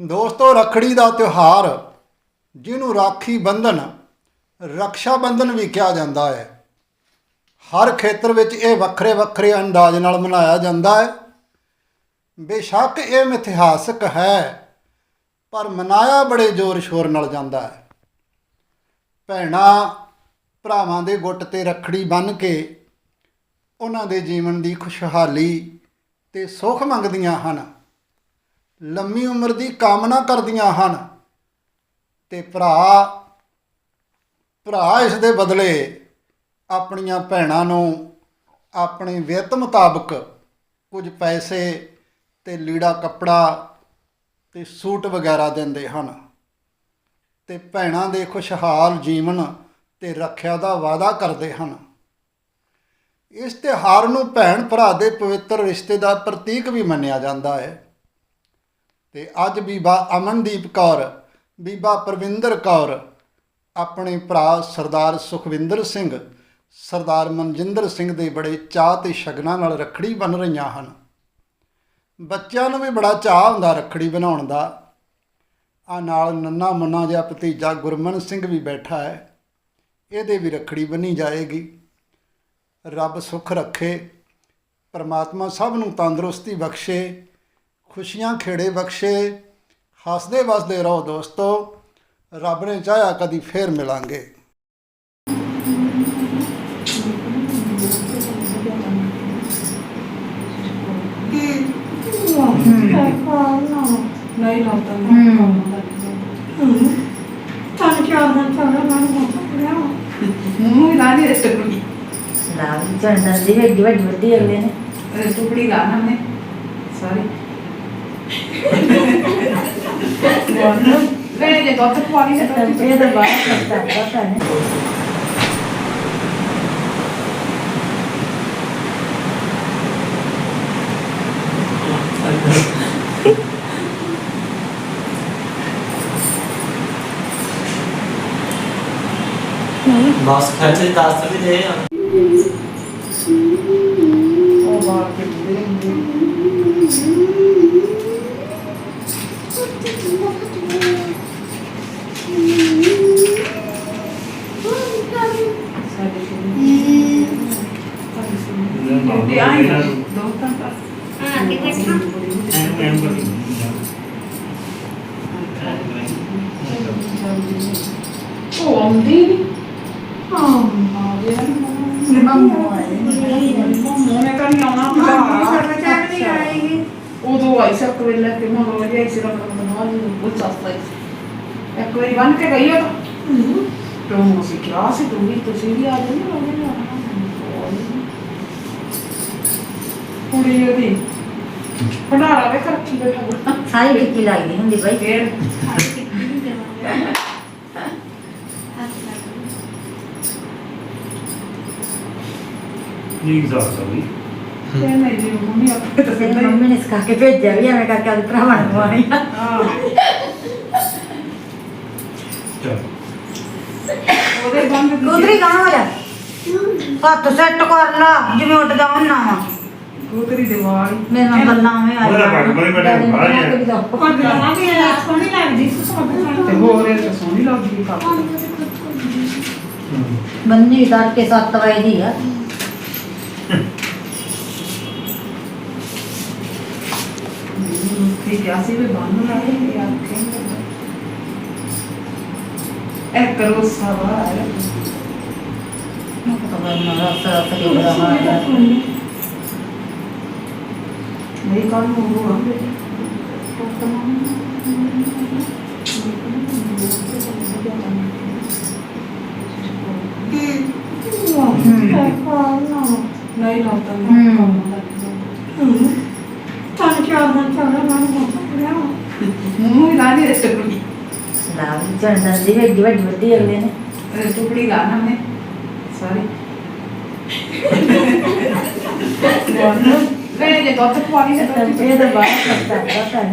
ਦੋਸਤੋ, ਰੱਖੜੀ ਦਾ ਤਿਉਹਾਰ, ਜਿਹਨੂੰ ਰਾਖੀ ਬੰਧਨ, ਰਕਸ਼ਾ ਬੰਧਨ ਵੀ ਕਿਹਾ ਜਾਂਦਾ ਹੈ। ਹਰ ਖੇਤਰ ਵਿੱਚ ਇਹ ਵੱਖਰੇ ਵੱਖਰੇ ਅੰਦਾਜ਼ ਨਾਲ ਮਨਾਇਆ ਜਾਂਦਾ ਹੈ। ਬੇਸ਼ੱਕ ਇਹ ਮਿਥਿਹਾਸਕ ਹੈ, ਪਰ ਮਨਾਇਆ ਬੜੇ ਜ਼ੋਰ ਸ਼ੋਰ ਨਾਲ ਜਾਂਦਾ ਹੈ। ਭੈਣਾਂ, ਭਰਾਵਾਂ ਦੇ ਗੁੱਟ ਤੇ ਰੱਖੜੀ ਬੰਨ੍ਹ ਕੇ ਉਹਨਾਂ ਦੇ ਜੀਵਨ ਦੀ ਖੁਸ਼ਹਾਲੀ ਤੇ ਸੁੱਖ ਮੰਗਦੀਆਂ ਹਨ। ਲੰਮੀ ਉਮਰ ਦੀ ਕਾਮਨਾ ਕਰਦੀਆਂ ਹਨ। ਤੇ ਭਰਾ ਭਰਾ ਇਸ ਦੇ ਬਦਲੇ ਆਪਣੀਆਂ ਭੈਣਾਂ ਨੂੰ ਆਪਣੀ ਵਿੱਤ ਮੁਤਾਬਕ ਕੁਝ ਪੈਸੇ ਤੇ ਲੀੜਾ ਕੱਪੜਾ ਤੇ ਸੂਟ ਵਗੈਰਾ ਦਿੰਦੇ ਹਨ। ਤੇ ਭੈਣਾਂ ਦੇ ਖੁਸ਼ਹਾਲ ਜੀਵਨ ਤੇ ਰੱਖਿਆ ਦਾ ਵਾਅਦਾ ਕਰਦੇ ਹਨ। ਇਸ ਤਿਉਹਾਰ ਨੂੰ ਭੈਣ ਭਰਾ ਦੇ ਪਵਿੱਤਰ ਰਿਸ਼ਤੇ ਦਾ ਪ੍ਰਤੀਕ ਵੀ ਮੰਨਿਆ ਜਾਂਦਾ ਹੈ। ਤੇ ਅੱਜ ਬੀਬਾ ਅਮਨਦੀਪ ਕੌਰ, ਬੀਬਾ ਪ੍ਰਵਿੰਦਰ ਕੌਰ, ਆਪਣੇ ਭਰਾ ਸਰਦਾਰ ਸੁਖਵਿੰਦਰ ਸਿੰਘ, ਸਰਦਾਰ ਮਨਜਿੰਦਰ ਸਿੰਘ ਦੇ ਬੜੇ ਚਾਅ ਤੇ ਸ਼ਗਨਾਂ ਨਾਲ ਰੱਖੜੀ ਬੰਨ ਰਹੀਆਂ ਹਨ। ਬੱਚਿਆਂ ਨੂੰ ਵੀ ਬੜਾ ਚਾਅ ਹੁੰਦਾ ਰੱਖੜੀ ਬਣਾਉਣ ਦਾ। ਆ ਨਾਲ ਨੰਨਾ ਮੰਨਾ ਜਿਹਾ ਭਤੀਜਾ ਗੁਰਮਨ ਸਿੰਘ ਵੀ ਬੈਠਾ ਹੈ। ਇਹਦੇ ਵੀ ਰੱਖੜੀ ਬੰਨੀ ਜਾਏਗੀ। ਰੱਬ ਸੁਖ ਰੱਖੇ, ਪਰਮਾਤਮਾ ਸਭ ਨੂੰ ਤੰਦਰੁਸਤੀ ਬਖਸ਼ੇ ਖੁਸ਼ੀਆਂ ਖੇੜੇ ਬਖਸ਼ੇ ਹੱਸਦੇ ਵਸਦੇ ਰਹੋ ਦੋਸਤੋ ਰੱਬ ਨੇ ਚਾਹਿਆ ਕਦੀ ਫੇਰ ਮਿਲਾਂਗੇ। ਨਹੀਂ ਲਾਉਂਦਾ ਹੂੰ। ਚੱਲ ਚਾਰ ਦਿਨ ਚੱਲ ਮੈਂ ਮੁੱਕ ਮੂੰਹ ਹੀ। ਲਾ ਦੇ ਟੁਕੜੀ ਲਾ ਵੀ ਚੰਦਨ ਦੀ ਵੱਡੀ ਵੱਡੀ ਵੱਡੀ ਅਗਲੇ ਨੇ। ਟੁਕੜੀ ਲਾ ਨਾ ਨੇ ਸਾਰੀ ਵੇ ਜੇ ਦੁੱਧ ਪਵਾਲੀ ਤੇ ਦੁੱਧ ਇਹ ਤਾਂ ਬਾਤ ਕਰਦਾ ਪਤਾ ਨਹੀਂ ਬਸ ਖਰਚੇ ਦੱਸ ਵੀ ਦੇ ਆ ਉਹ ਬਾਹਰ ਕੇ ਦੇ ਸਾਡੇ ਸਾਡੀ ਆਈ। ਦੋ ਤਾਂ ਹਾਂ ਕਿ ਉਹ ਆਉਂਦੀ ਨਹੀਂ ਹਾਂ। ਆ ਗਿਆ ਮੰਮੂ ਮੋਨੇ ਤਾਂ ਨਹੀਂ ਆਉਣਾ ਹੁੰਦਾ ਉਦੋਂ ਆਈ ਸਭ ਕੋਲ ਲੈ ਕੇ ਮਨ ਹੋ ਗਿਆ ਸੀ ਰੱਬ ਨੂੰ ਨਾਲ ਹੀ ਬਹੁਤ ਸਸਤਾ ਇੱਕ ਵਾਰੀ ਬਣ ਕੇ ਗਈ ਉਹ ਤਾਂ। ਤੂੰ ਸੀ ਕਿਹਾ ਸੀ ਤੂੰ ਵੀ ਤੁਸੀਂ ਵੀ ਆ ਜਾਓ ਨਾ ਉਹਨੇ ਆਉਣਾ। ਕੁੜੀ ਉਹਦੀ। ਵੇ ਕਰ ਕੀ ਬੈਠਾ ਸਾਰੀ ਟਿੱਕੀ ਲੱਗਦੀ ਹੁੰਦੀ ਬਾਈ। ਫੇਰ। ਠੀਕ ਸਾਥ ਸਭੀ ਫੇਰ ਨਹੀਂ ਜੀ ਮੰਮੀ ਆਪੇ ਤਾਂ ਤੇ ਸਿੱਧਾ ਹੀ ਮੰਮੀ ਨੇ ਸਿਖਾ ਕੇ ਭੇਜਿਆ ਵੀ ਐਵੇਂ ਕਰਕੇ ਆਪਣੇ ਭਰਾਵਾਂ ਨੂੰ ਆਈ ਹਾਂ। ਚਲ। ਉਹਦੇ ਬੰਦ ਉਧਰੀ ਗਾਂ ਹੋ ਜਾ। ਹੱਥ ਸੈੱਟ ਕਰ ਲਾ ਜਿਵੇਂ ਉੱਡਦਾ ਹੁੰਨਾ ਵਾ ਉਧਰੀ ਦੀਵਾਰ ਮੇਰੇ ਨਾਲ ਗੱਲਾਂ ਐਵੇਂ ਆ ਉਹਦਾ ਪੱਗ ਬੜੀ ਬੜੀ ਬਾਹਰ ਹੀ ਹੈ। ਪੱਗ ਲਾਵਾਂਗੇ ਸੋਹਣੀ ਲੱਗਦੀ ਸੀ ਤੇ ਹੋਰ ਇਹ ਤਾਂ ਸੋਹਣੀ ਲੱਗਦੀ ਪੱਗ ਬੰਨੀ ਤੜਕੇ 7 ਵਜੇ ਦੀ ਆ। ਠੀਕ ਹੈ ਅਸੀਂ ਵੀ ਬੰਨ ਲਾਏ ਇਹ ਆਖੇ ਇਹ ਕਰੋ ਸਵਾਰ ਮੈਂ ਤਾਂ ਬੰਨਾ ਰਸ ਰਸ ਕੇ ਬੜਾ ਮਾਰਦਾ ਨਹੀਂ ਕੱਲ ਨੂੰ ਆਉਂਦੇ ਨਹੀਂ ਲਾਉਂਦਾ ਚੱਲ ਚਾਰ ਦਿਨ ਮੈਂ ਮੁੱਕ ਮੂੰਹ ਹੀ ਲਾ ਦੇ ਟੁਕੜੀ। ਵੀ ਚੰਦਨ ਦੀ ਵੱਡੀ ਵੱਡੀ ਵੱਡੀ ਅਗਲੇ ਨੇ। ਅਰੇ ਟੁਕੜੀ ਲਾ ਨਾ ਨੇ ਸਾਰੀ ਵੇ ਜੇ ਦੁੱਧ ਪਵਾਲੀ ਤੇ ਦੁੱਧ ਇਹ ਤਾਂ ਬਾਤ ਕਰਦਾ ਪਤਾ ਨਹੀਂ